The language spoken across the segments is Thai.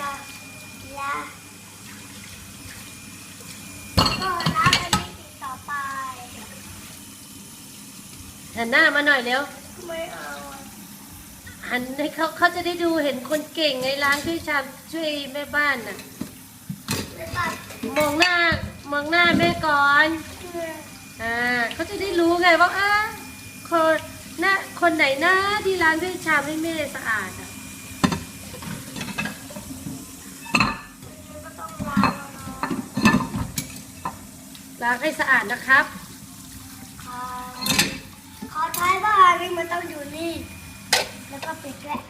ลาลาน้างอันนี้ติดต่อไปหันหน้ามาหน่อยเร็วไม่เอาหันให้เขาเขาจะได้ดูเห็นคนเก่งไงร้านช่วยชามช่วยแม่บ้านน่ะมองหน้ามองหน้าแม่ก่อนอ่าเขาจะได้รู้ไงว่าอ่าคนหน้าคนไหนหน้าที่ร้านด้วยชามให้แม่สะอาดอะ ล้างให้สะอาดนะครับขอขอท้ายบ้านนี่มันต้องอยู่นี่ แล้วก็ปิดแหละ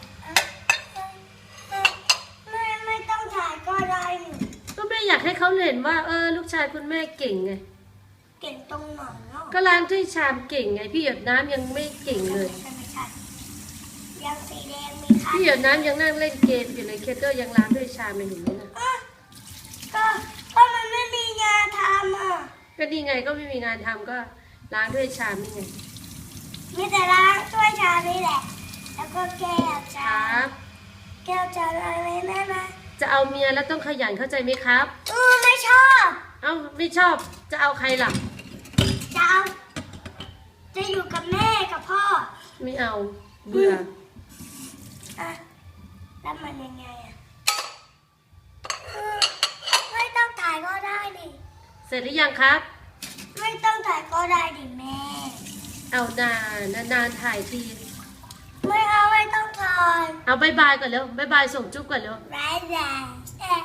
ไม่ไม่ต้องถ่ายก็ได้หนูก็แม่อยากให้เขาเห็นว่า เออ ลูกชายคุณแม่เก่งไง เก่งตรงไหนเนาะก็ล้างด้วยชามเก่งไง พี่หยดน้ำยังไม่เก่งเลยไม่ใช่ไม่ใช่ยังสีแดงมีค่ะพี่หยดน้ำยังนั่งเล่นเกมอยู่เลยเคเตอร์ยังล้างด้วยชามเลยเห็นไหมนะ อะก็ก็มันไม่มีงานทำอะ ก็นี่ไงก็ไม่มีงานทำก็ล้างด้วยชามนี่ไงมีแต่ล้างถ้วยชามนี่แหละ แล้วก็แก้วคชารับแก้วจานอะไรนั่นนะจะเอาเมียแล้วต้องขยันเข้าใจไหมครับเออไม่ชอบ เอ้าไม่ชอบจะเอาใครล่ะ จะเอา จะอยู่กับแม่กับพ่อ ไม่เอาเบื่ออะแล้วมันยังไงอะเออไม่ต้องถ่ายก็ได้ดิ เส ร็จหรือยังครับ ไม่ต้องถ่ายก็ได้ดิแม่ เอานานนานๆถ่ายที ไม่เอาไม่ต้องถ่ายเอาบายบายก่อนเร็วบายบายส่งจุ๊บก่อนเร็ว ร้ายแรงเอ๊ะ